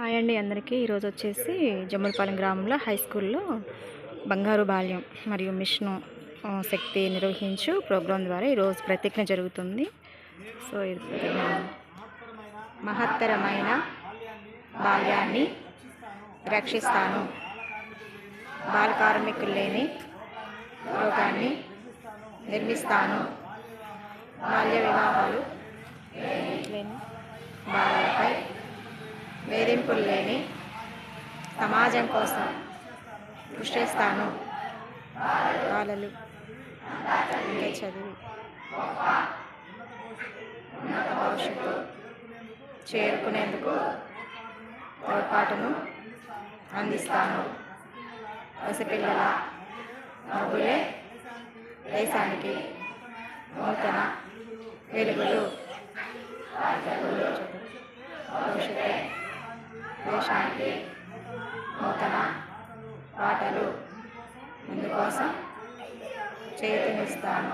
Hi అండి అందరికీ. ఈరోజు వచ్చేసి జమ్మలపాలెం గ్రామంలో హై స్కూల్లో బంగారు బాల్యం మరియు మిషన్ శక్తి నిర్వహించు ప్రోగ్రాం ద్వారా ఈరోజు ప్రతిజ్ఞ జరుగుతుంది. సో ఇది మహత్తరమైన బాల్యాన్ని రక్షిస్తాను. బాల కార్మికులు లేని లోకాన్ని నిర్మిస్తాను. బాల్య వివాహాలు లేని బాలలపై వేధింపులు లేని సమాజం కోసం కృషి చేస్తాను. బాలలు. ఇంకా చదివి. ఉన్నత భవిష్యత్తు చేరుకునేందుకు తోడ్పాటును అందిస్తాను. పసిపిల్లల మగులే దేశానికి నూతన వెలుగులు. దేశానికి నూతన పాటలు ఇందుకోసం చేతినిస్తాను